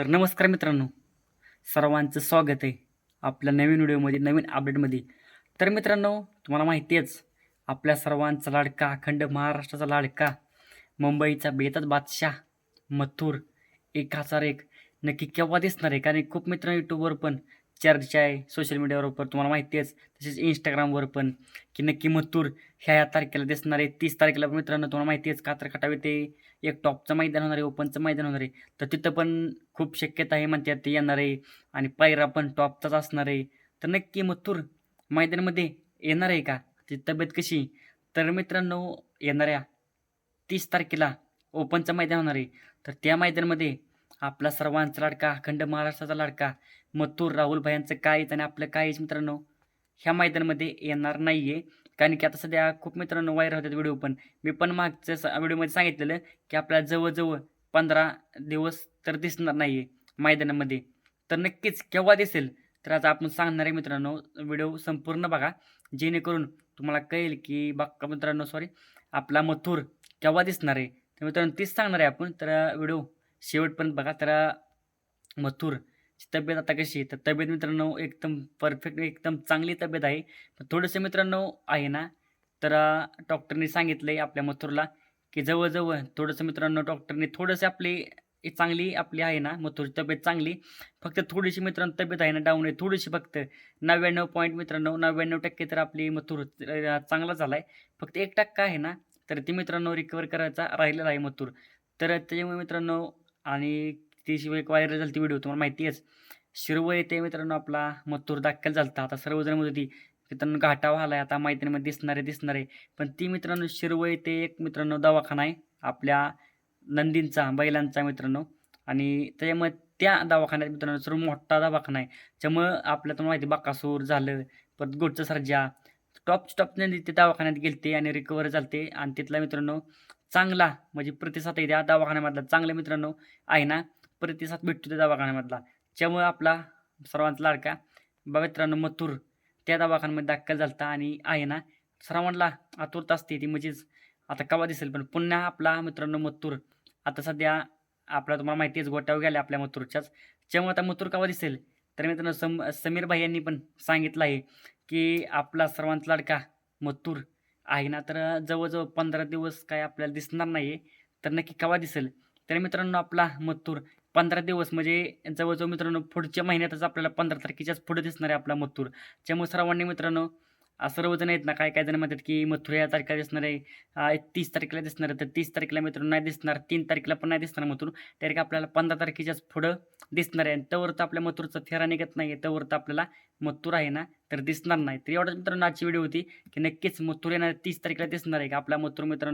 तर नमस्कार मित्रांनो. सर्वांचं स्वागत आहे आपल्या नवीन व्हिडिओमध्ये नवीन अपडेटमध्ये तर मित्रांनो तुम्हाला माहिती आहेच आपल्या सर्वांचा लाडका अखंड महाराष्ट्राचा लाडका मुंबईचा बेतात बादशाह मथुर एक हजार एक. नक्की केव्हा दिसणार आहे? कारण खूप मित्र यूट्यूबवर पण चर्चा आहे सोशल मीडियावर पण तुम्हाला माहिती आहेच. तसेच इंस्टाग्रामवर पण की नक्की मथुर ह्या ह्या तारखेला दिसणार आहे. तीस तारखेला पण मित्रांनो तुम्हाला माहिती आहेच कातर खटावे ते एक टॉपचं मैदान होणार आहे ओपनचं मैदान होणार आहे. तर तिथं पण खूप शक्यता आहे म्हणतात ते येणार आहे. आणि पायरा पण टॉपचाच असणार आहे. तर नक्की मथुर मैदानामध्ये येणार आहे का? ती तब्येत कशी? तर मित्रांनो येणाऱ्या तीस तारखेला ओपनचं मैदान होणार आहे. तर त्या मैदानामध्ये आपला सर्वांचा लाडका अखंड महाराष्ट्राचा लाडका मथुर राहुल भायांचं काय आणि आपलं काहीच मित्रांनो ह्या मैदानामध्ये येणार नाही आहे कारण की आता सध्या खूप मित्रांनो व्हायरल होतात व्हिडिओ पण. मी पण मागच्या व्हिडिओमध्ये सांगितलेलं की आपल्याला जवळजवळ पंधरा दिवस तर दिसणार नाही आहे मैदानामध्ये. तर नक्कीच केव्हा दिसेल? तर आता आपण सांगणार आहे मित्रांनो व्हिडिओ संपूर्ण बघा. जेणेकरून तुम्हाला कळेल की बाक्का मित्रांनो सॉरी आपला मथुर केव्हा दिसणार आहे? तर मित्रांनो तीच सांगणार आहे आपण. तर व्हिडिओ शेवटपर्यंत बघा तर मथुर तब्येत आता कशी तर तब्येत मित्रांनो एकदम परफेक्ट एकदम चांगली तब्येत आहे. थोडंसं मित्रांनो आहे ना तर डॉक्टरने सांगितलं आहे आपल्या मथुरला की जवळजवळ थोडंसं मित्रांनो डॉक्टरने थोडंसं आपली चांगली आपली आहे ना मथुरची तब्येत चांगली. फक्त थोडीशी मित्रांनो तब्येत आहे ना डाऊन आहे. थोडीशी फक्त नव्याण्णव पॉईंट मित्रांनो नव्याण्णव टक्के तर आपली मथुर चांगला झाला आहे फक्त एक टक्का आहे ना तर ती मित्रांनो रिकवर करायचा राहिलेला आहे मथुर. तर त्याच्यामुळे मित्रांनो आणि तिशिवाय एक व्हायरल झाली ती व्हिडिओ तुम्हाला माहिती आहेच. शिरवळ येते मित्रांनो आपला मथुर दाखल झालता. आता सर्वजण म्हणत होती मित्रांनो घाटा व्हायला आता मैदानामध्ये दिसणारे दिसणारे दिसणार आहे. पण ती मित्रांनो शिरवळ येते एक मित्रांनो दवाखाना आहे आपल्या नंदींचा बैलांचा मित्रांनो. आणि त्याच्यामुळे त्या दवाखान्यात मित्रांनो सर्व मोठा दवाखाना आहे. त्यामुळं आपल्या तुम्हाला माहिती बाकासूर झालं परत गोडचं सर्जा. टॉप टॉप ते दवाखान्यात गेलते आणि रिकवर झालते. आणि तिथला मित्रांनो चांगला म्हणजे प्रतिसाद आहे त्या दवाखान्यामधला. चांगल्या मित्रांनो आहे ना? प्रतिसाद भेटतो त्या दवाखान्यामधला. त्यामुळे आपला सर्वांचा लाडका बा मित्रांनो मथुर त्या दवाखान्यामध्ये दाखल झालता आणि आहे ना? सर्वांना आतुरता असते ती म्हणजेच आता कवा दिसेल? पण पुन्हा आपला मित्रांनो मथुर. आता सध्या आपला तुम्हाला माहिती आहे गोट्यावर गेल्या आपल्या मथुरच्याच. त्यामुळे आता मथुर कवा दिसेल? तर मित्रांनो सम समीर भाई यांनी पण सांगितलं आहे की आपला सर्वांचा लाडका मथुर आहे ना तर जवळजवळ पंधरा दिवस काय आपल्याला दिसणार नाही आहे तर नक्की केव्हा दिसेल? तर मित्रांनो आपला मत्तूर पंधरा दिवस म्हणजे जवळजवळ मित्रांनो पुढच्या महिन्यातच आपल्याला पंधरा तारखेच्याच पुढे दिसणार आहे आपला मत्तूर त्यामुळे सर्वांनी मित्रांनो सर्वजण आहेत ना काय काय जण म्हणतात की मथुर या तारखेला दिसणार आहे. तीस तारखेला दिसणार आहे तर तीस तारखेला मित्र नाही दिसणार तीन तारखेला पण नाही दिसणार मथुर. डायरेक्ट आपल्याला पंधरा तारखेच्याच पुढं दिसणार आहे. आणि तवर तर आपल्या मथुरचा फेरा निघत नाही आहे तवर तर आपल्याला मथुर आहे ना तर दिसणार नाही. तर एवढंच मित्रांनो आजची व्हिडिओ होती की नक्कीच मथुर येणार तीस तारखेला दिसणार आहे का? आपला मथुर मित्रांनो